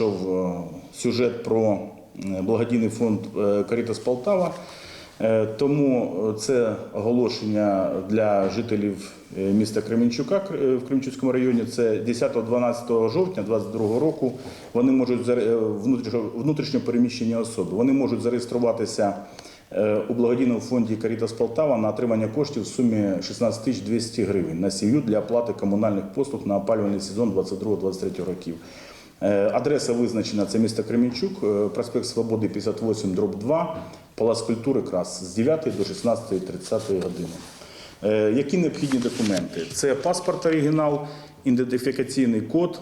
Е, сюжет про е, благодійний фонд е, Карітас Полтава. Тому це оголошення для жителів міста Кременчука в Кременчуцькому районі. Це 10-12 жовтня 2022 року. Вони можуть внутрішньо, переміщені особи. Вони можуть зареєструватися у благодійному фонді Карітас Полтава на отримання коштів в сумі 16 тисяч 200 гривень на сім'ю для оплати комунальних послуг на опалювальний сезон 22-23 років. Е, Адреса визначена це місто Кремінчук, е, проспект Свободи 58, дроб 2, Палац культури Крас з 9 до 16.30 години. Е, Які необхідні документи? Це паспорт оригінал, ідентифікаційний код,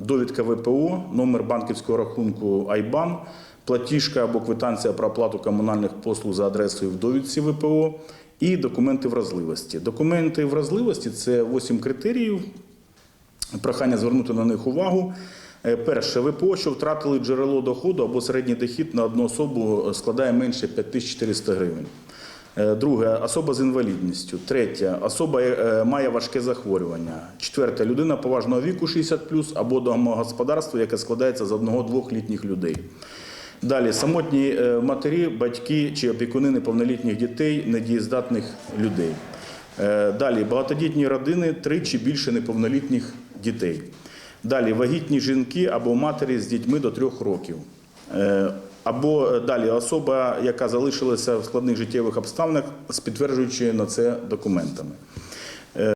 довідка ВПО, номер банківського рахунку Айбан, платіжка або квитанція про оплату комунальних послуг за адресою в довідці ВПО і документи вразливості. Документи вразливості це 8 критеріїв, Прохання звернути на них увагу. Е, Перше, ВПО, що втратили джерело доходу або середній дохід на одну особу е, складає менше 5400 гривень. Е, Друге, особа з інвалідністю. Третє, особа має важке захворювання. Четверте, людина поважного віку 60 або домогосподарство, яке складається з одного-двох літніх людей. Далі самотні матері, батьки чи опікуни неповнолітніх дітей, недієздатних людей. Далі багатодітні родини, три чи більше неповнолітніх дітей. Далі вагітні жінки або матері з дітьми до трьох років. Е, Або е, далі особа, яка залишилася в складних життєвих обставинах з підтверджуючи на це документами.